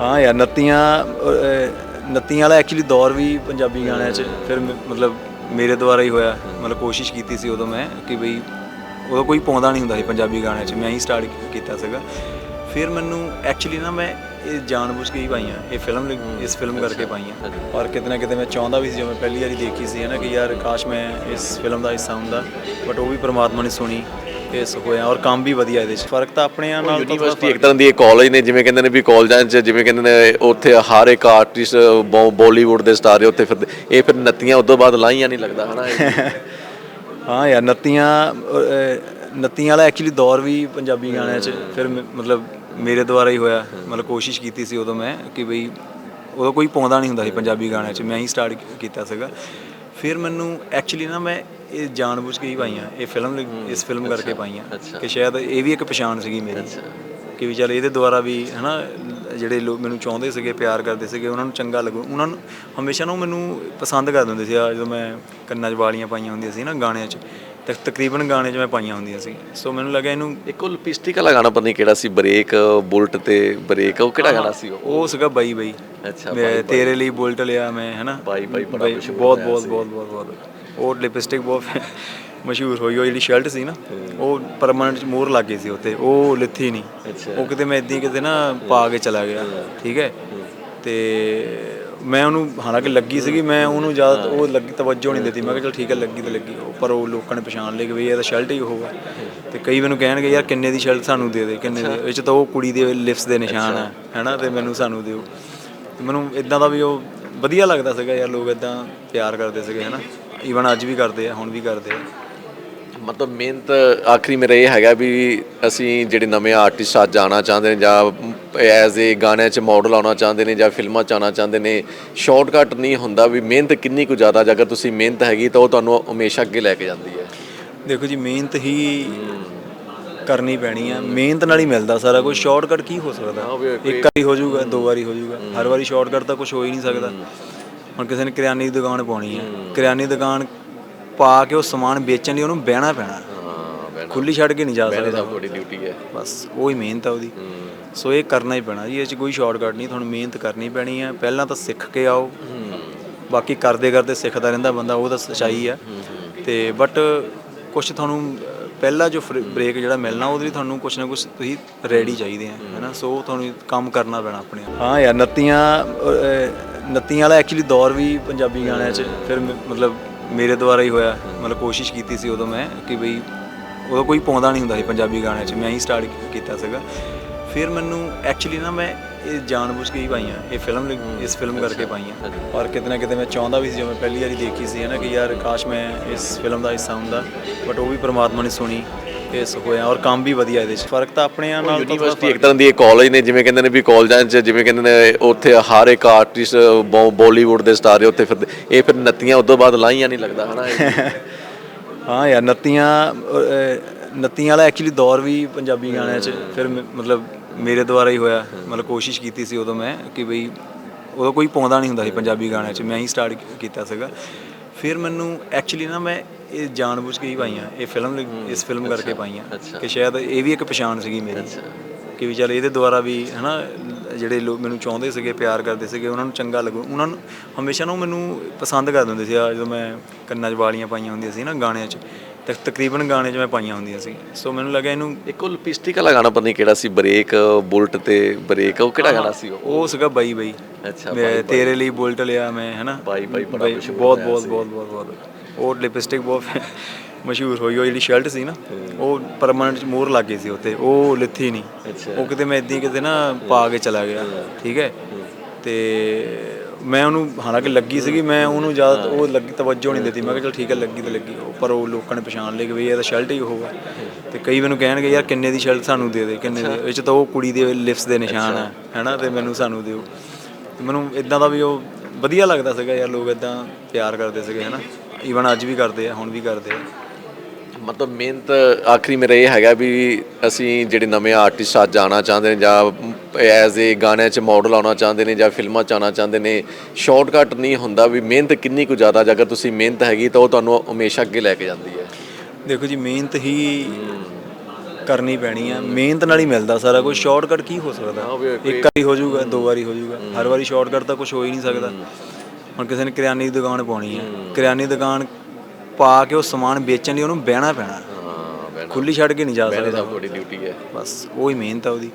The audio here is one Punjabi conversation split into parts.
ਹਾਂ ਯਾਰ ਨੱਤੀਆਂ ਨੱਤੀਆਂ ਵਾਲਾ ਐਕਚੁਅਲੀ ਦੌਰ ਵੀ ਪੰਜਾਬੀ ਗਾਣਿਆਂ 'ਚ ਫਿਰ ਮਤਲਬ ਮੇਰੇ ਦੁਆਰਾ ਹੀ ਹੋਇਆ। ਮਤਲਬ ਕੋਸ਼ਿਸ਼ ਕੀਤੀ ਸੀ ਉਦੋਂ ਮੈਂ ਕਿ ਬਈ ਉਦੋਂ ਕੋਈ ਪਾਉਂਦਾ ਨਹੀਂ ਹੁੰਦਾ ਸੀ ਪੰਜਾਬੀ ਗਾਣਿਆਂ 'ਚ। ਮੈਂ ਹੀ ਸਟਾਰਟ ਕੀਤਾ ਸੀਗਾ। ਫਿਰ ਮੈਨੂੰ ਐਕਚੁਅਲੀ ਨਾ ਮੈਂ ਇਹ ਜਾਣਬੁੱਝ ਕੇ ਹੀ ਪਾਈਆਂ। ਇਹ ਫਿਲਮ ਇਸ ਫਿਲਮ ਕਰਕੇ ਪਾਈਆਂ। ਔਰ ਕਿਤੇ ਨਾ ਕਿਤੇ ਮੈਂ ਚਾਹੁੰਦਾ ਵੀ ਸੀ ਜਦੋਂ ਮੈਂ ਪਹਿਲੀ ਵਾਰੀ ਦੇਖੀ ਸੀ ਹੈ ਨਾ ਕਿ ਯਾਰ ਕਾਸ਼ ਮੈਂ ਇਸ ਫਿਲਮ ਦਾ ਹਿੱਸਾ ਹੁੰਦਾ। ਬਟ ਉਹ ਵੀ ਪ੍ਰਮਾਤਮਾ ਨੇ ਸੁਣੀ। ਇਸ ਹੋਇਆ ਔਰ ਕੰਮ ਵੀ ਵਧੀਆ ਇਹਦੇ 'ਚ। ਫ਼ਰਕ ਤਾਂ ਆਪਣਿਆਂ ਨਾਲ ਤਾਂ ਯੂਨੀਵਰਸਿਟੀ ਇੱਕ ਤਰ੍ਹਾਂ ਦੀ ਕਾਲਜ ਨੇ ਜਿਵੇਂ ਕਹਿੰਦੇ ਨੇ ਵੀ ਕਾਲਜਾਂ 'ਚ ਜਿਵੇਂ ਕਹਿੰਦੇ ਨੇ ਉੱਥੇ ਹਰ ਇੱਕ ਆਰਟਿਸਟ ਬਾਲੀਵੁੱਡ ਦੇ ਸਟਾਰ ਉੱਥੇ ਫਿਰ ਇਹ ਫਿਰ ਨੱਤੀਆਂ ਉਦੋਂ ਬਾਅਦ ਲਾਈਆਂ ਨਹੀਂ ਲੱਗਦਾ ਹਨਾ। ਹਾਂ ਯਾਰ ਨੱਤੀਆਂ ਨੱਤੀਆਂ ਵਾਲਾ ਐਕਚੁਅਲੀ ਦੌਰ ਵੀ ਪੰਜਾਬੀ ਗਾਣਿਆਂ 'ਚ ਫਿਰ ਮਤਲਬ ਮੇਰੇ ਦੁਆਰਾ ਹੀ ਹੋਇਆ। ਮਤਲਬ ਕੋਸ਼ਿਸ਼ ਕੀਤੀ ਸੀ ਉਦੋਂ ਮੈਂ ਕਿ ਬਈ ਉਦੋਂ ਕੋਈ ਪਾਉਂਦਾ ਨਹੀਂ ਹੁੰਦਾ ਸੀ ਪੰਜਾਬੀ ਗਾਣਿਆਂ 'ਚ ਮੈਂ ਹੀ ਸਟਾਰਟ ਕੀਤਾ ਸੀਗਾ। ਫਿਰ ਮੈਨੂੰ ਐਕਚੁਅਲੀ ਨਾ ਮੈਂ ਇਹ ਜਾਣਬੁੱਝ ਕੇ ਹੀ ਪਾਈਆਂ ਇਹ ਫਿਲਮ ਇਸ ਫਿਲਮ ਕਰਕੇ ਪਾਈਆਂ ਕਿ ਸ਼ਾਇਦ ਇਹ ਵੀ ਇੱਕ ਪਛਾਣ ਸੀਗੀ ਮੇਰੀ। ਕਿ ਵੀ ਚੱਲ ਇਹਦੇ ਦੁਆਰਾ ਵੀ ਹਨਾ ਜਿਹੜੇ ਲੋਕ ਮੈਨੂੰ ਚਾਹੁੰਦੇ ਸੀਗੇ ਪਿਆਰ ਕਰਦੇ ਸੀਗੇ ਉਹਨਾਂ ਨੂੰ ਚੰਗਾ ਲੱਗੂ ਉਹਨਾਂ ਨੂੰ ਹਮੇਸ਼ਾ ਨਾ ਮੈਨੂੰ ਪਸੰਦ ਕਰ ਦਿੰਦੇ ਸੀ। ਆ ਜਦੋਂ ਮੈਂ ਕੰਨਾਂ 'ਚ ਵਾਲੀਆਂ ਪਾਈਆਂ ਹੁੰਦੀਆਂ ਸੀ ਨਾ ਗਾਣਿਆਂ 'ਚ ਤਕ ਤਕਰੀਬਨ ਗਾਣੇ 'ਚ ਮੈਂ ਪਾਈਆਂ ਹੁੰਦੀਆਂ ਸੀ। ਸੋ ਮੈਨੂੰ ਲੱਗਾ ਇਹਨੂੰ ਇੱਕ ਉਹ ਲਿਪਸਟਿਕ ਵਾਲਾ ਗਾਣਾ ਪਤਾ ਨਹੀਂ ਕਿਹੜਾ ਸੀ ਬ੍ਰੇਕ ਬੁਲਟ ਤੇ ਬ੍ਰੇਕ ਉਹ ਕਿਹੜਾ ਗਾਣਾ ਸੀ ਉਹ? ਸੀਗਾ ਬਾਈ ਬਾਈ। ਅੱਛਾ, ਮੈਂ ਤੇਰੇ ਲਈ ਬੁਲਟ ਲਿਆ ਮੈਂ ਹਨਾ? ਬਾਈ ਬਾਈ ਬੜਾ ਬਹੁਤ ਬਹੁਤ। ਬਹੁਤ ਬਹੁਤ ਬਹੁਤ। ਉਹ ਲਿਪਸਟਿਕ ਬਹੁਤ ਮਸ਼ਹੂਰ ਹੋਈ ਉਹ ਜਿਹੜੀ ਸ਼ਰਟ ਸੀ ਨਾ ਉਹ ਪਰਮਾਨੈਂਟ ਮੋਹਰ ਲੱਗ ਗਈ ਸੀ ਉੱਤੇ ਉਹ ਲਿੱਥੀ ਨਹੀਂ। ਉਹ ਕਿਤੇ ਮੈਂ ਇਦਾਂ ਕਿਤੇ ਨਾ ਪਾ ਕੇ ਚਲਾ ਗਿਆ ਠੀਕ ਹੈ? ਤੇ ਮੈਂ ਉਹਨੂੰ ਹਾਲਾਂਕਿ ਲੱਗੀ ਸੀਗੀ ਮੈਂ ਉਹਨੂੰ ਜ਼ਿਆਦਾ ਉਹ ਲੱਗੀ ਤਵੱਜੋ ਨਹੀਂ ਦਿੱਤੀ ਮੈਂ ਕਿਹਾ ਚਲ ਠੀਕ ਹੈ ਲੱਗੀ ਤਾਂ ਲੱਗੀ ਪਰ ਉਹ ਲੋਕਾਂ ਨੇ ਪਛਾਣ ਲਿਆ ਕਿ ਵੀ ਇਹ ਤਾਂ ਸ਼ਰਟ ਹੀ ਉਹ ਹੈ। ਤੇ ਕਈ ਮੈਨੂੰ ਕਹਿਣਗੇ ਯਾਰ ਕਿੰਨੇ ਦੀ ਸ਼ਰਟ ਸਾਨੂੰ ਦੇ ਦੇ ਕਿੰਨੇ ਦੀ? ਇਹ ਚ ਤਾਂ ਉਹ ਕੁੜੀ ਦੇ ਲਿਪਸ ਦੇ ਨਿਸ਼ਾਨ ਆ ਹੈਨਾ? ਤੇ ਮੈਨੂੰ ਸਾਨੂੰ ਦਿਓ। ਮੈਨੂੰ ਇਦਾਂ ਦਾ ਵੀ ਉਹ ਵਧੀਆ ਲੱਗਦਾ ਸੀਗਾ ਯਾਰ ਲੋਕ ਇਦਾਂ ਪਿਆਰ ਕਰਦੇ ਸੀਗੇ ਹੈਨਾ? ਈਵਨ ਅੱਜ ਵੀ ਕਰਦੇ ਆ ਹੁਣ ਵੀ ਕਰਦੇ ਆ। ਮਤਲਬ ਮਿਹਨਤ ਆਖਰੀ ਮੇਰਾ ਇਹ ਹੈਗਾ ਵੀ ਅਸੀਂ ਜਿਹੜੇ ਨਵੇਂ ਆਰਟਿਸਟ ਅੱਜ ਆਉਣਾ ਚਾਹੁੰਦੇ ਨੇ ਜਾਂ ਐਜ਼ ਏ ਗਾਣਿਆਂ 'ਚ ਮਾਡਲ ਆਉਣਾ ਚਾਹੁੰਦੇ ਨੇ ਜਾਂ ਫਿਲਮਾਂ 'ਚ ਆਉਣਾ ਚਾਹੁੰਦੇ ਨੇ ਸ਼ਾਰਟਕਟ ਨਹੀਂ ਹੁੰਦਾ ਵੀ ਮਿਹਨਤ ਕਿੰਨੀ ਕੁ ਜ਼ਿਆਦਾ ਜੇ ਅਗਰ ਤੁਸੀਂ ਮਿਹਨਤ ਹੈਗੀ ਤਾਂ ਉਹ ਤੁਹਾਨੂੰ ਹਮੇਸ਼ਾ ਅੱਗੇ ਲੈ ਕੇ ਜਾਂਦੀ ਹੈ। ਦੇਖੋ ਜੀ ਮਿਹਨਤ ਹੀ ਕਰਨੀ ਪੈਣੀ ਆ। ਮਿਹਨਤ ਨਾਲ ਹੀ ਮਿਲਦਾ ਸਾਰਾ ਕੁਝ ਸ਼ਾਰਟਕਟ ਕੀ ਹੋ ਸਕਦਾ? ਇੱਕ ਵਾਰੀ ਹੋ ਜਾਊਗਾ ਦੋ ਵਾਰੀ ਹੋ ਜਾਊਗਾ। ਹਰ ਵਾਰੀ ਸ਼ਾਰਟਕਟ ਤਾਂ ਕੁਝ ਹੋ ਹੀ ਨਹੀਂ ਸਕਦਾ। ਹੁਣ ਕਿਸੇ ਨੇ ਕਰਿਆਨੇ ਦੀ ਦੁਕਾਨ ਪਾਉਣੀ ਹੈ ਕਰਿਆਨੇ ਦੀ ਦੁਕਾਨ ਪਾ ਕੇ ਉਹ ਸਮਾਨ ਵੇਚਣ ਲਈ ਉਹਨੂੰ ਬਹਿਣਾ ਪੈਣਾ। ਹਾਂ ਬੈਣਾ ਖੁੱਲੀ ਛੱਡ ਕੇ ਨਹੀਂ ਜਾ ਸਕਦਾ। ਸਭ ਤੁਹਾਡੀ ਡਿਊਟੀ ਹੈ। ਬਸ ਉਹ ਹੀ ਮਿਹਨਤ ਆ ਉਹਦੀ। ਸੋ ਇਹ ਕਰਨਾ ਹੀ ਪੈਣਾ ਜੀ ਇਹ 'ਚ ਕੋਈ ਸ਼ਾਰਟਕਟ ਨਹੀਂ ਤੁਹਾਨੂੰ ਮਿਹਨਤ ਕਰਨੀ ਪੈਣੀ ਹੈ ਪਹਿਲਾਂ ਤਾਂ ਸਿੱਖ ਕੇ ਆਓ। ਬਾਕੀ ਕਰਦੇ ਕਰਦੇ ਸਿੱਖਦਾ ਰਹਿੰਦਾ ਬੰਦਾ ਉਹ ਤਾਂ ਸੱਚਾਈ ਆ। ਤੇ ਬਟ ਕੁਝ ਤੁਹਾਨੂੰ ਪਹਿਲਾ ਜੋ ਬ੍ਰੇਕ ਜਿਹੜਾ ਮਿਲਣਾ ਉਹਦੇ ਲਈ ਤੁਹਾਨੂੰ ਕੁਝ ਨਾ ਕੁਝ ਤੁਸੀਂ ਰੈਡੀ ਚਾਹੀਦੇ ਆ ਹੈਨਾ। ਸੋ ਤੁਹਾਨੂੰ ਕੰਮ ਕਰਨਾ ਪੈਣਾ ਆਪਣੇ ਆਪ। ਹਾਂ ਯਾਰ ਨੱਤੀਆਂ ਨੱਤੀਆਂ ਵਾਲਾ ਐਕਚੁਅਲੀ ਦੌਰ ਵੀ ਪੰਜਾਬੀ ਗਾਣਿਆਂ 'ਚ ਫਿਰ ਮ- ਮਤਲਬ ਮੇਰੇ ਦੁਆਰਾ ਹੀ ਹੋਇਆ ਮਤਲਬ ਕੋਸ਼ਿਸ਼ ਕੀਤੀ ਸੀ ਉਦੋਂ ਮੈਂ ਕਿ ਬਈ ਉਦੋਂ ਕੋਈ ਪਾਉਂਦਾ ਨਹੀਂ ਹੁੰਦਾ ਸੀ ਪੰਜਾਬੀ ਗਾਣਿਆਂ 'ਚ ਮੈਂ ਹੀ ਸਟਾਰਟ ਕੀਤਾ ਸੀਗਾ। ਫਿਰ ਮੈਨੂੰ ਐਕਚੁਅਲੀ ਨਾ ਮੈਂ ਇਹ ਜਾਣਬੁੱਝ ਕੇ ਹੀ ਪਾਈਆਂ ਇਹ ਫਿਲਮ ਲਈ- ਇਸ ਫਿਲਮ ਕਰਕੇ ਪਾਈਆਂ। ਔਰ ਕਿਤੇ ਨਾ ਕਿਤੇ ਮੈਂ ਚਾਹੁੰਦਾ ਵੀ ਸੀ ਜਦੋਂ ਮੈਂ ਪਹਿਲੀ ਵਾਰੀ ਦੇਖੀ ਸੀ ਹੈ ਨਾ ਕਿ ਯਾਰ ਕਾਸ਼ ਮੈਂ ਇਸ ਫਿਲਮ ਦਾ ਹਿੱਸਾ ਹੁੰਦਾ ਬਟ ਉਹ ਵੀ ਪ੍ਰਮਾਤਮਾ ਨੇ ਸੁਣੀ। ਇਸ ਹੋਇਆ ਔਰ ਕੰਮ ਵੀ ਵਧੀਆ ਇਹਦੇ 'ਚ। ਫ਼ਰਕ ਤਾਂ ਆਪਣਿਆਂ ਨਾਲ ਤਾਂ ਯੂਨੀਵਰਸਿਟੀ ਇੱਕ ਤਰ੍ਹਾਂ ਦੀ ਕਾਲਜ ਨੇ ਜਿਵੇਂ ਕਹਿੰਦੇ ਨੇ ਵੀ ਕਾਲਜਾਂ 'ਚ ਜਿਵੇਂ ਕਹਿੰਦੇ ਨੇ ਉੱਥੇ ਹਰ ਇੱਕ ਆਰਟਿਸਟ ਬਾਲੀਵੁੱਡ ਦੇ ਸਟਾਰ ਉੱਥੇ ਫਿਰ ਇਹ ਫਿਰ ਨੱਤੀਆਂ ਉਦੋਂ ਬਾਅਦ ਲਾਈਆਂ ਨਹੀਂ ਲੱਗਦਾ ਹਨਾ। ਹਾਂ ਯਾਰ ਨੱਤੀਆਂ ਨੱਤੀਆਂ ਵਾਲਾ ਐਕਚੁਅਲੀ ਦੌਰ ਵੀ ਪੰਜਾਬੀ ਗਾਣਿਆਂ 'ਚ ਫਿਰ ਮਤਲਬ ਮੇਰੇ ਦੁਆਰਾ ਹੀ ਹੋਇਆ। ਮਤਲਬ ਕੋਸ਼ਿਸ਼ ਕੀਤੀ ਸੀ ਉਦੋਂ ਮੈਂ ਕਿ ਬਈ ਉਦੋਂ ਕੋਈ ਪਾਉਂਦਾ ਨਹੀਂ ਹੁੰਦਾ ਸੀ ਪੰਜਾਬੀ ਗਾਣਿਆਂ 'ਚ ਮੈਂ ਹੀ ਸਟਾਰਟ ਕੀਤਾ ਸੀਗਾ। ਫਿਰ ਮੈਨੂੰ ਐਕਚੁਅਲੀ ਨਾ ਮੈਂ ਇਹ ਜਾਣਬੁੱਝ ਕੇ ਹੀ ਪਾਈਆਂ ਇਹ ਫਿਲਮ ਇਸ ਫਿਲਮ ਕਰਕੇ ਪਾਈਆਂ ਕਿ ਸ਼ਾਇਦ ਇਹ ਵੀ ਇੱਕ ਪਛਾਣ ਸੀਗੀ ਮੇਰੀ। ਕਿ ਵੀ ਚੱਲ ਇਹਦੇ ਦੁਆਰਾ ਵੀ ਹਨਾ ਜਿਹੜੇ ਲੋਕ ਮੈਨੂੰ ਚਾਹੁੰਦੇ ਸੀਗੇ ਪਿਆਰ ਕਰਦੇ ਸੀਗੇ ਉਹਨਾਂ ਨੂੰ ਚੰਗਾ ਲੱਗੂ ਉਹਨਾਂ ਨੂੰ ਹਮੇਸ਼ਾ ਨਾ ਮੈਨੂੰ ਪਸੰਦ ਕਰ ਦਿੰਦੇ ਸੀ। ਆ ਜਦੋਂ ਮੈਂ ਕੰਨਾਂ 'ਚ ਵਾਲੀਆਂ ਪਾਈਆਂ ਹੁੰਦੀਆਂ ਸੀ ਨਾ ਗਾਣਿਆਂ 'ਚ ਤਕ ਤਕਰੀਬਨ ਗਾਣੇ 'ਚ ਮੈਂ ਪਾਈਆਂ ਹੁੰਦੀਆਂ ਸੀ। ਸੋ ਮੈਨੂੰ ਲੱਗਾ ਇਹਨੂੰ ਇੱਕ ਉਹ ਲਿਪਸਟਿਕ ਵਾਲਾ ਗਾਣਾ ਪਤਾ ਨਹੀਂ ਕਿਹੜਾ ਸੀ ਬ੍ਰੇਕ ਬੁਲਟ ਤੇ ਬ੍ਰੇਕ ਉਹ ਕਿਹੜਾ ਗਾਣਾ ਸੀ ਉਹ? ਸੀਗਾ ਬਾਈ ਬਾਈ। ਅੱਛਾ, ਮੈਂ ਤੇਰੇ ਲਈ ਬੁਲਟ ਲਿਆ ਮੈਂ ਹਨਾ? ਬਾਈ ਬਾਈ ਬੜਾ ਬਹੁਤ ਬਹੁਤ। ਬਹੁਤ ਬਹੁਤ ਬਹੁਤ। ਉਹ ਲਿਪਸਟਿਕ ਬਹੁਤ ਮਸ਼ਹੂਰ ਹੋਈ ਉਹ ਜਿਹੜੀ ਸ਼ਰਟ ਸੀ ਨਾ ਉਹ ਪਰਮਾਨੈਂਟ ਮੋਹਰ ਲੱਗ ਗਈ ਸੀ ਉੱਤੇ ਉਹ ਲਿੱਥੀ ਨਹੀਂ। ਉਹ ਕਿਤੇ ਮੈਂ ਇਦਾਂ ਕਿਤੇ ਨਾ ਪਾ ਕੇ ਚਲਾ ਗਿਆ ਠੀਕ ਹੈ? ਤੇ ਮੈਂ ਉਹਨੂੰ ਹਾਲਾਂਕਿ ਲੱਗੀ ਸੀਗੀ ਮੈਂ ਉਹਨੂੰ ਜ਼ਿਆਦਾ ਉਹ ਲੱਗੀ ਤਵੱਜੋ ਨਹੀਂ ਦਿੱਤੀ ਮੈਂ ਕਿਹਾ ਚਲ ਠੀਕ ਹੈ ਲੱਗੀ ਤਾਂ ਲੱਗੀ ਪਰ ਉਹ ਲੋਕਾਂ ਨੇ ਪਛਾਣ ਲਿਆ ਕਿ ਵੀ ਇਹ ਤਾਂ ਸ਼ਰਟ ਹੀ ਉਹ ਹੈ। ਤੇ ਕਈ ਮੈਨੂੰ ਕਹਿਣਗੇ ਯਾਰ ਕਿੰਨੇ ਦੀ ਸ਼ਰਟ ਸਾਨੂੰ ਦੇ ਦੇ ਕਿੰਨੇ ਦੀ? ਇਹ ਚ ਤਾਂ ਉਹ ਕੁੜੀ ਦੇ ਲਿਪਸ ਦੇ ਨਿਸ਼ਾਨ ਆ ਹੈਨਾ? ਤੇ ਮੈਨੂੰ ਸਾਨੂੰ ਦਿਓ। ਮੈਨੂੰ ਇਦਾਂ ਦਾ ਵੀ ਉਹ ਵਧੀਆ ਲੱਗਦਾ ਸੀਗਾ ਯਾਰ ਲੋਕ ਇਦਾਂ ਪਿਆਰ ਕਰਦੇ ਸੀਗੇ ਹੈਨਾ? ਈਵਨ ਅੱਜ ਵੀ ਕਰਦੇ ਆ ਹੁਣ ਵੀ ਕਰਦੇ ਆ। ਮਤਲਬ ਮਿਹਨਤ ਆਖਰੀ ਮੇਰਾ ਇਹ ਹੈਗਾ ਵੀ ਅਸੀਂ ਜਿਹੜੇ ਨਵੇਂ ਆਰਟਿਸਟ ਅੱਜ ਆਉਣਾ ਚਾਹੁੰਦੇ ਨੇ ਜਾਂ ਐਜ਼ ਏ ਗਾਣਿਆਂ 'ਚ ਮਾਡਲ ਆਉਣਾ ਚਾਹੁੰਦੇ ਨੇ ਜਾਂ ਫਿਲਮਾਂ 'ਚ ਆਉਣਾ ਚਾਹੁੰਦੇ ਨੇ ਸ਼ਾਰਟਕਟ ਨਹੀਂ ਹੁੰਦਾ ਵੀ ਮਿਹਨਤ ਕਿੰਨੀ ਕੁ ਜ਼ਿਆਦਾ ਜੇ ਅਗਰ ਤੁਸੀਂ ਮਿਹਨਤ ਹੈਗੀ ਤਾਂ ਉਹ ਤੁਹਾਨੂੰ ਹਮੇਸ਼ਾ ਅੱਗੇ ਲੈ ਕੇ ਜਾਂਦੀ ਹੈ। ਦੇਖੋ ਜੀ ਮਿਹਨਤ ਹੀ ਕਰਨੀ ਪੈਣੀ ਆ। ਮਿਹਨਤ ਨਾਲ ਹੀ ਮਿਲਦਾ ਸਾਰਾ ਕੁਝ ਸ਼ਾਰਟਕਟ ਕੀ ਹੋ ਸਕਦਾ? ਇੱਕ ਵਾਰੀ ਹੋ ਜਾਊਗਾ ਦੋ ਵਾਰੀ ਹੋ ਜਾਊਗਾ। ਹਰ ਵਾਰੀ ਸ਼ਾਰਟਕਟ ਤਾਂ ਕੁਝ ਹੋ ਹੀ ਨਹੀਂ ਸਕਦਾ। ਹੁਣ ਕਿਸੇ ਨੇ ਕਰਿਆਨੇ ਦੀ ਦੁਕਾਨ ਪਾਉਣੀ ਹੈ ਕਰਿਆਨੇ ਦੀ ਦੁਕਾਨ ਪਾ ਕੇ ਉਹ ਸਮਾਨ ਵੇਚਣ ਲਈ ਉਹਨੂੰ ਬਹਿਣਾ ਪੈਣਾ। ਹਾਂ ਖੁੱਲੀ ਛੱਡ ਕੇ ਨਹੀਂ ਜਾ ਸਕਦਾ। ਸਭ ਤੁਹਾਡੀ ਡਿਊਟੀ ਹੈ। ਬਸ ਉਹੀ ਮਿਹਨਤ ਆ ਉਹਦੀ।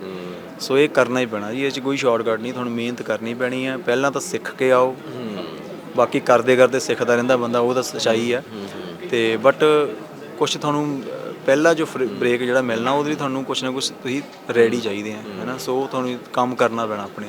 ਸੋ ਇਹ ਕਰਨਾ ਹੀ ਪੈਣਾ ਜੀ ਇਹ 'ਚ ਕੋਈ ਸ਼ਾਰਟਕਟ ਨਹੀਂ ਤੁਹਾਨੂੰ ਮਿਹਨਤ ਕਰਨੀ ਪੈਣੀ ਹੈ ਪਹਿਲਾਂ ਤਾਂ ਸਿੱਖ ਕੇ ਆਓ। ਬਾਕੀ ਕਰਦੇ ਕਰਦੇ ਸਿੱਖਦਾ ਰਹਿੰਦਾ ਬੰਦਾ ਉਹ ਤਾਂ ਸੱਚਾਈ ਆ। ਤੇ ਬਟ ਕੁਝ ਤੁਹਾਨੂੰ ਪਹਿਲਾ ਜੋ ਬ੍ਰੇਕ ਜਿਹੜਾ ਮਿਲਣਾ ਉਹਦੇ ਲਈ ਤੁਹਾਨੂੰ ਕੁਝ ਨਾ ਕੁਝ ਤੁਸੀਂ ਰੈਡੀ ਚਾਹੀਦੇ ਆ ਹੈਨਾ। ਸੋ ਤੁਹਾਨੂੰ ਕੰਮ ਕਰਨਾ ਪੈਣਾ ਆਪਣੇ